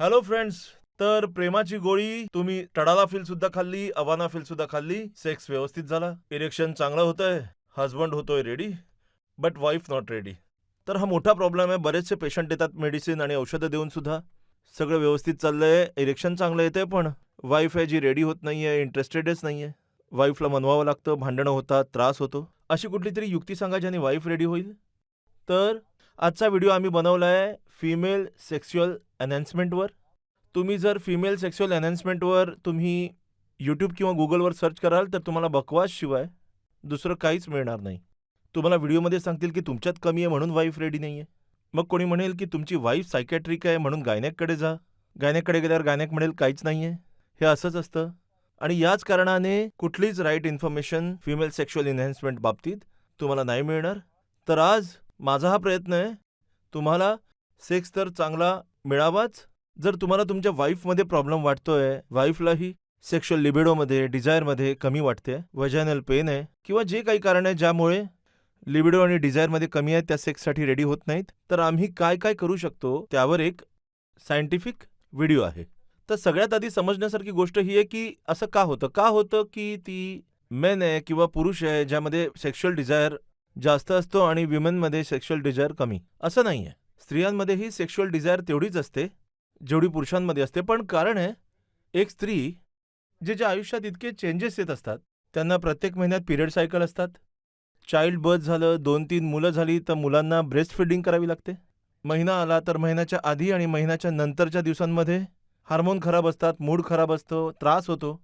Hello friends तर प्रेमाची गोळी तुम्ही टडाला फिल सुद्धा खाल्ली अवाना फिल सुद्धा खाल्ली सेक्स व्यवस्थित झाला. इरेक्शन चांगलं होतंय. हजबंड होतोय ready but wife not ready तर हा मोठा प्रॉब्लेम आहे. बरेचसे पेशंट येतात मेडिसिन आणि औषधं देऊन सुद्धा. सगळं व्यवस्थित चाललंय. इरेक्शन चांगलं येतंय पण वाईफ आहे जी रेडी होत नाही आहे इंटरेस्टेडच नाही आहे वाईफला मनवावं लागतं भांडणं होतात त्रास होतो. अशी कुठली तरी युक्ती सांगा ज्याने वाईफ रेडी होईल. तर आजचा व्हिडिओ आम्ही बनवला आहे फिमेल सेक्स्युअल एनहॅन्समेंटवर तुम्ही जर फिमेल सेक्स्युअल एनहॅन्समेंटवर तुम्ही यूट्यूब किंवा गुगलवर सर्च कराल तर तुम्हाला बकवास शिवाय दुसरं काहीच मिळणार नाही. तुम्हाला व्हिडिओमध्ये सांगतील की तुमच्यात कमी आहे म्हणून वाईफ रेडी नाही आहे मग कोणी म्हणेल की तुमची वाईफ सायकॅट्रिक आहे म्हणून गायनेककडे जा. गायनेककडे गेल्यावर गायनेक म्हणेल काहीच नाही आहे हे असंच असतं. आणि याच कारणाने कुठलीच right information female sexual enhancement बाबतीत तुम्हाला नाही मिळणार. तर आज माझा हा प्रयत्न आहे. तुम्हाला सेक्स तर चांगला मिळावाच. जर तुम्हाला तुमच्या वाईफमध्ये प्रॉब्लेम वाटतोय वाईफलाही सेक्शुअल लिबिडोमध्ये डिझायरमध्ये कमी वाटते वजॅनल पेन आहे किंवा जे काही कारण आहे ज्यामुळे लिबिडो आणि डिझायरमध्ये कमी आहे त्या सेक्ससाठी रेडी होत नाहीत तर आम्ही काय काय करू शकतो त्यावर एक सायंटिफिक व्हिडिओ आहे. तर सगळ्यात आधी समजण्यासारखी गोष्ट ही आहे की असं का होतं? का होतं की ती मेन आहे किंवा पुरुष आहे ज्यामध्ये सेक्शुअल डिझायर जास्त असतो आणि विमेनमध्ये सेक्शुअल डिझायर कमी. असं नाही आहे स्त्रियांमध्येही सेक्शुअल डिझायर तेवढीच असते जेवढी पुरुषांमध्ये असते. पण कारण आहे एक स्त्री जे ज्या आयुष्यात इतके चेंजेस येत असतात त्यांना प्रत्येक महिन्यात पिरियड सायकल असतात. चाइल्ड बर्थ झालं दोन तीन मुलं झाली तर मुलांना ब्रेस्ट फिडिंग करावी लागते. महिना आला तर महिन्याच्या आधी आणि महिन्याच्या नंतरच्या दिवसांमध्ये हार्मोन खराब असतात मूड खराब असतो त्रास होतो.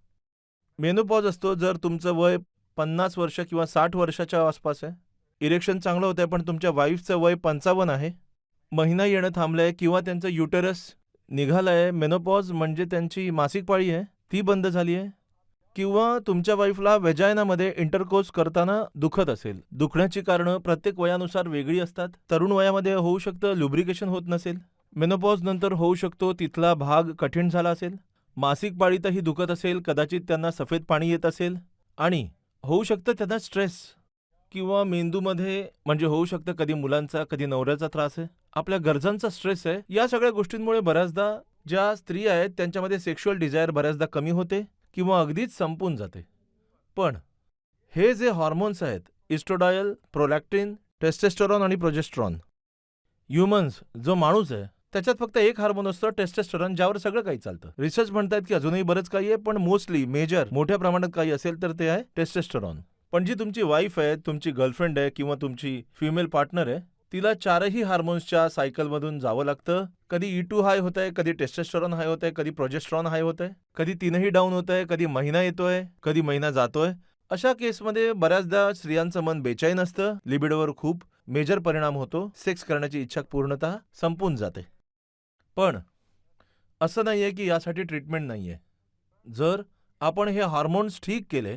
मेनोपॉज असतो जर तुमचं वय पन्नास वर्ष किंवा साठ वर्षाच्या आसपास आहे. इरेक्शन चांगलं होतं पण तुमच्या वाईफचं वय पंचावन्न आहे. महिना येणं थांबलंय किंवा त्यांचं युटेरस निघालंय मेनोपॉज म्हणजे त्यांची मासिक पाळी आहे ती बंद झाली आहे किंवा तुमच्या वाईफला वेजायनामध्ये इंटरकोर्स करताना दुखत असेल. दुखण्याची कारणं प्रत्येक वयानुसार वेगळी असतात. तरुण वयामध्ये होऊ शकतं लुब्रिकेशन होत नसेल. मेनोपॉज नंतर होऊ शकतो तिथला भाग कठीण झाला असेल. मासिक पाळीतही दुखत असेल कदाचित त्यांना सफेद पाणी येत असेल. आणि होऊ शकतं त्यांना स्ट्रेस किंवा मेंदूमध्ये म्हणजे होऊ शकतं कधी मुलांचा कधी नवऱ्याचा त्रास आहे? आपल्या गरजांचा स्ट्रेस आहे. या सगळ्या गोष्टींमुळे बऱ्याचदा ज्या स्त्री आहेत त्यांच्यामध्ये सेक्शुअल डिझायर बऱ्याचदा कमी होते किंवा अगदीच संपून जाते. पण हे जे हॉर्मोन्स आहेत इस्ट्रोडायल प्रोलॅक्टिन टेस्टेस्टरॉन आणि प्रोजेस्ट्रॉन ह्युमन्स जो माणूस आहे त्याच्यात फक्त एक हार्मोन असतं टेस्टेस्टरॉन ज्यावर सगळं काही चालतं. रिसर्च म्हणतात की अजूनही बरंच काही आहे पण मोस्टली मेजर मोठ्या प्रमाणात काही असेल तर ते आहे टेस्टेस्टरॉन पण जी तुमची वाईफ आहे तुमची गर्लफ्रेंड आहे किंवा तुमची फिमेल पार्टनर आहे तिला चारही हार्मोन्सच्या सायकलमधून जावं लागतं. कधी ई टू हाय होत आहे कधी टेस्टेस्टॉरॉन हाय होत आहे कधी प्रोजेस्ट्रॉन हाय होत आहे कधी तीनही डाऊन होत आहे कधी महिना येतोय कधी महिना जातोय. अशा केसमध्ये बऱ्याचदा स्त्रियांचं मन बेचाईन असतं लिबिडोवर खूप मेजर परिणाम होतो सेक्स करण्याची इच्छा पूर्णतः संपून जाते. पण असं नाही आहे की यासाठी ट्रीटमेंट नाही आहे जर आपण हे हार्मोन्स ठीक केले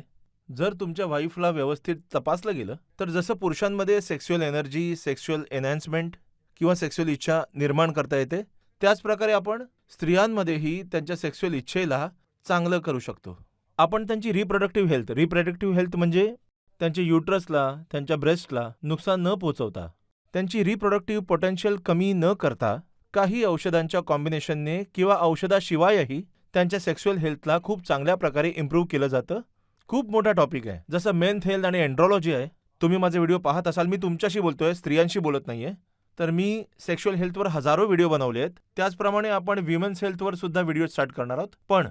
जर तुमच्या वाईफला व्यवस्थित तपासलं गेलं तर जसं पुरुषांमध्ये सेक्स्युअल एनर्जी सेक्स्युअल एनहॅन्समेंट किंवा सेक्स्युअल इच्छा निर्माण करता येते त्याचप्रकारे आपण स्त्रियांमध्येही त्यांच्या सेक्स्युअल इच्छेला चांगलं करू शकतो. आपण त्यांची रिप्रोडक्टिव्ह हेल्थ रिप्रोडक्टिव्ह हेल्थ म्हणजे त्यांच्या युट्रसला त्यांच्या ब्रेस्टला नुकसान न पोचवता त्यांची रिप्रोडक्टिव्ह पोटेन्शियल कमी न करता काही औषधांच्या कॉम्बिनेशनने किंवा औषधाशिवायही त्यांच्या सेक्स्युअल हेल्थला खूप चांगल्या प्रकारे इम्प्रूव्ह केलं जातं. खूप मोठा टॉपिक आहे. जसं मेन्थ हेल्थ आणि एन्ड्रॉलॉजी आहे तुम्ही माझे व्हिडिओ पाहत असाल मी तुमच्याशी बोलतोय स्त्रियांशी बोलत नाहीये. तर मी सेक्शुअल हेल्थवर हजारो व्हिडिओ बनवले आहेत. त्याचप्रमाणे आपण विमेन्स हेल्थवर सुद्धा व्हिडिओ स्टार्ट करणार आहोत. पण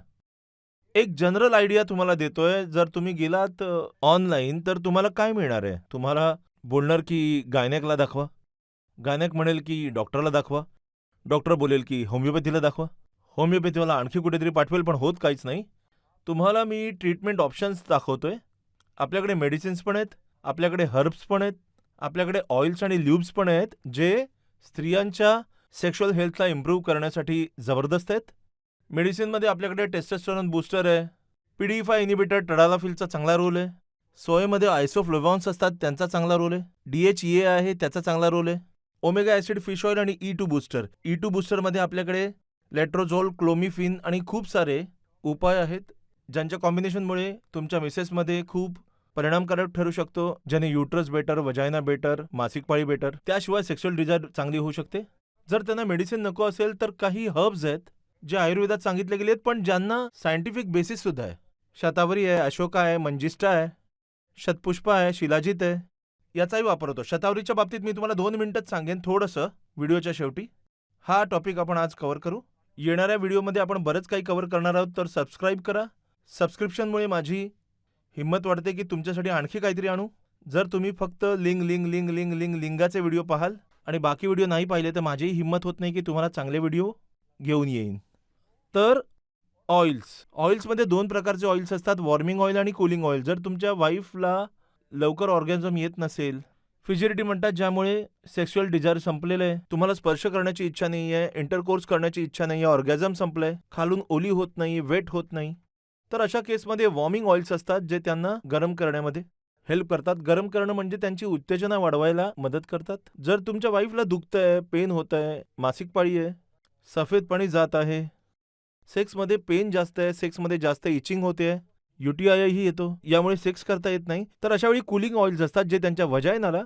एक जनरल आयडिया तुम्हाला देतोय जर तुम्ही गेलात ऑनलाईन तर तुम्हाला काय मिळणार आहे? तुम्हाला बोलणार की गायनेकला दाखवा. गायनेक म्हणेल की डॉक्टरला दाखवा. डॉक्टर बोलेल की होमिओपॅथीला दाखवा. होमिओपॅथीला आणखी कुठेतरी पाठवेल पण होत काहीच नाही. तुम्हाला मी ट्रीटमेंट ऑप्शन्स दाखवतोय. आपल्याकडे मेडिसिन्स पण आहेत आपल्याकडे हर्ब्स पण आहेत आपल्याकडे ऑइल्स आणि ल्यूब्स पण आहेत जे स्त्रियांच्या सेक्शुअल हेल्थला इम्प्रूव्ह करण्यासाठी जबरदस्त आहेत. मेडिसिनमध्ये आपल्याकडे टेस्टोस्टेरॉन बूस्टर आहे पी फाय इनिबिटर टडालाफिलचा चांगला रोल आहे सोयमध्ये आयसोफ्लोवॉन्स असतात त्यांचा चांगला रोल आहे डी एच ए आहे त्याचा चांगला रोल आहे ओमेगा ॲसिड फिश ऑइल आणि E two booster E two बूस्टरमध्ये आपल्याकडे लेट्रोझोल क्लोमिफिन आणि खूप सारे उपाय आहेत ज्यांच्या कॉम्बिनेशनमुळे तुमच्या मिसेसमध्ये खूप परिणामकारक ठरू शकतो ज्याने युट्रस बेटर वजायना बेटर मासिक पाळी बेटर त्याशिवाय सेक्शुअल डिझायर चांगली होऊ शकते. जर त्यांना मेडिसिन नको असेल तर काही हर्ब्स आहेत जे आयुर्वेदात सांगितले गेले आहेत पण ज्यांना सायंटिफिक बेसिस सुद्धा आहे. शतावरी आहे अशोका आहे मंजिष्ठा आहे शतपुष्पा आहे शिलाजीत आहे याचाही वापर होतो. शतावरीच्या बाबतीत मी तुम्हाला दोन मिनिटात सांगेन थोडंसं व्हिडिओच्या शेवटी. हा टॉपिक आपण आज कव्हर करू. येणाऱ्या व्हिडिओमध्ये आपण बरंच काही कव्हर करणार आहोत तर सबस्क्राईब करा. सबस्क्रिप्शनमुळे माझी हिंमत वाटते की तुमच्यासाठी आणखी काहीतरी आणू. जर तुम्ही फक्त लिंग लिंग लिंग लिंग लिंग लिंगाचे व्हिडिओ पाहाल आणि बाकी व्हिडिओ नाही पाहिले तर माझीही हिंमत होत नाही की तुम्हाला चांगले व्हिडिओ घेऊन येईन. तर ऑइल्स ऑइल्समध्ये दोन प्रकारचे ऑइल्स असतात वॉर्मिंग ऑइल आणि कुलिंग ऑइल जर तुमच्या वाईफला लवकर ऑर्गॅनिझम येत नसेल फिजिरिटी म्हणतात ज्यामुळे सेक्शुअल डिझायर संपलेलं आहे तुम्हाला स्पर्श करण्याची इच्छा नाही आहे इंटरकोर्स करण्याची इच्छा नाही आहे ऑर्गॅझम संपलंय खालून ओली होत नाही वेट होत नाही तर अशा केसमध्ये वॉर्मिंग ऑइल्स असतात जे त्यांना गरम करण्यामध्ये हेल्प करतात. गरम करणं म्हणजे त्यांची उत्तेजना वाढवायला मदत करतात. जर तुमच्या वाईफला दुखतंय पेन होत आहे मासिक पाळी आहे सफेद पाणी जात आहे सेक्समध्ये पेन जास्त आहे सेक्समध्ये जास्त इचिंग होते आहे युटीआयही येतो यामुळे सेक्स करता येत नाही. तर अशा वेळी कुलिंग ऑइल्स असतात जे त्यांच्या वजायनाला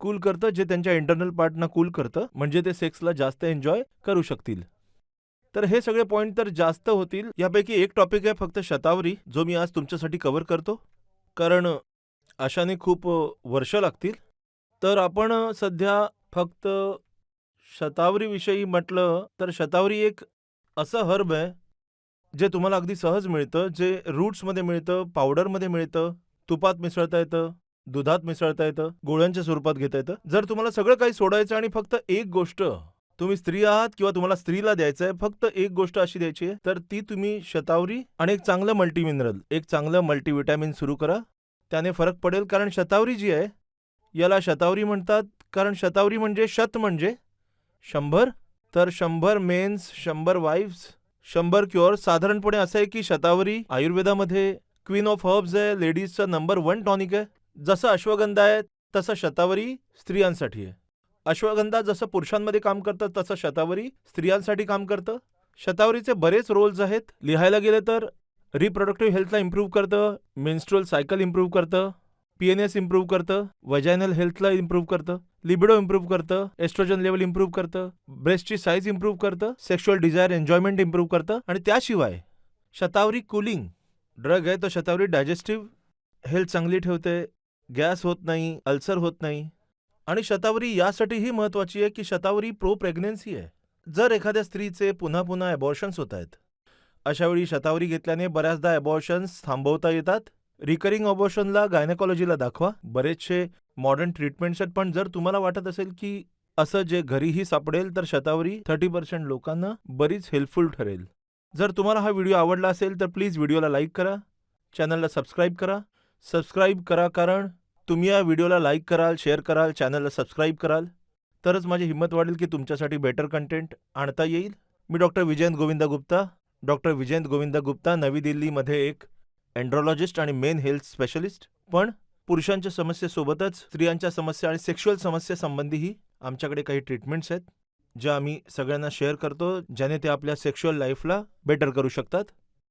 कूल करतं जे त्यांच्या इंटरनल पार्टना कूल करतं म्हणजे ते सेक्सला जास्त एन्जॉय करू शकतील. तर हे सगळे पॉईंट तर जास्त होतील. यापैकी एक टॉपिक आहे फक्त शतावरी जो मी आज तुमच्यासाठी कव्हर करतो. कारण अशाने खूप वर्ष लागतील. तर आपण सध्या फक्त शतावरीविषयी म्हटलं तर शतावरी एक असं हर्ब आहे जे तुम्हाला अगदी सहज मिळतं जे रूट्समध्ये मिळतं पावडरमध्ये मिळतं तुपात मिसळता येतं दुधात मिसळता येतं गोळ्यांच्या स्वरूपात घेता येतं. जर तुम्हाला सगळं काही सोडायचं आणि फक्त एक गोष्ट तुम्ही स्त्री आहात किंवा तुम्हाला स्त्रीला द्यायचं आहे फक्त एक गोष्ट अशी द्यायची आहे तर ती तुम्ही शतावरी आणि एक चांगलं मल्टीमिनरल एक चांगलं मल्टीविटॅमिन सुरू करा. त्याने फरक पडेल कारण शतावरी जी आहे याला शतावरी म्हणतात कारण शतावरी म्हणजे शत म्हणजे शंभर. तर शंभर मेन्स शंभर वाईफ्स शंभर क्युअर साधारणपणे असं आहे की शतावरी आयुर्वेदामध्ये क्वीन ऑफ हर्ब्स आहे लेडीजचा नंबर वन टॉनिक आहे. जसं अश्वगंधा आहे तसं शतावरी स्त्रियांसाठी आहे. अश्वगंधा जसं पुरुषांमध्ये काम करतं तसं शतावरी स्त्रियांसाठी काम करतं. शतावरीचे बरेच रोल्स आहेत. लिहायला गेले तर रिप्रोडक्टिव्ह हेल्थला इम्प्रूव्ह करतं मेन्स्ट्रोल सायकल इम्प्रूव्ह करतं पी एन एस इम्प्रूव्ह करतं वजायनल हेल्थला इम्प्रूव्ह करतं लिबिडो इम्प्रूव्ह करतं एस्ट्रोजन लेवल इम्प्रूव्ह करतं ब्रेस्टची साईज इम्प्रूव्ह करतं सेक्शुअल डिझायर एन्जॉयमेंट इम्प्रूव्ह करतं आणि त्याशिवाय शतावरी कुलिंग ड्रग आहे तो शतावरी डायजेस्टिव्ह हेल्थ चांगली ठेवते. गॅस होत नाही अल्सर होत नाही. आणि शतावरी यासाठीही महत्वाची आहे की शतावरी प्रो प्रेग्नेन्सी आहे. जर एखाद्या स्त्रीचे पुन्हा पुन्हा अबॉर्शन्स होत आहेत अशावेळी शतावरी घेतल्याने बऱ्याचदा अबॉर्शन्स थांबवता येतात. रिकरिंग ऑबॉर्शनला गायनेकॉलॉजीला दाखवा. बरेचसे मॉडर्न ट्रीटमेंट्स आहेत पण जर तुम्हाला वाटत असेल की असं जे घरीही सापडेल तर शतावरी थर्टी पर्सेंट लोकांना बरीच हेल्पफुल ठरेल. जर तुम्हाला हा व्हिडिओ आवडला असेल तर प्लीज व्हिडिओला लाईक करा. चॅनलला सबस्क्राईब करा. सबस्क्राईब करा कारण तुम्ही या व्हिडिओला लाईक कराल शेअर कराल चॅनलला सबस्क्राईब कराल. तरच माझी हिंमत वाढेल की तुमच्यासाठी बेटर कंटेंट आणता येईल. मी डॉक्टर विजयंत गोविंदा गुप्ता. डॉक्टर विजयंत गोविंदा गुप्ता नवी दिल्लीमध्ये एक अँड्रॉलॉजिस्ट आणि मेन हेल्थ स्पेशलिस्ट. पण पुरुषांच्या समस्येसोबतच स्त्रियांच्या समस्या आणि सेक्शुअल समस्येसंबंधीही आमच्याकडे काही ट्रीटमेंट्स आहेत ज्या आम्ही सगळ्यांना शेअर करतो ज्याने ते आपल्या सेक्शुअल लाईफला बेटर करू शकतात.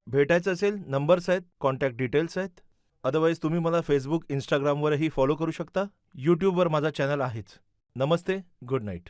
भेटायचं असेल नंबर्स आहेत कॉन्टॅक्ट डिटेल्स आहेत. अदरवाईज तुम्ही मला फेसबुक इंस्टाग्रामवरही फॉलो करू शकता. यूट्यूबवर माझा चॅनल आहेच. नमस्ते गुड नाईट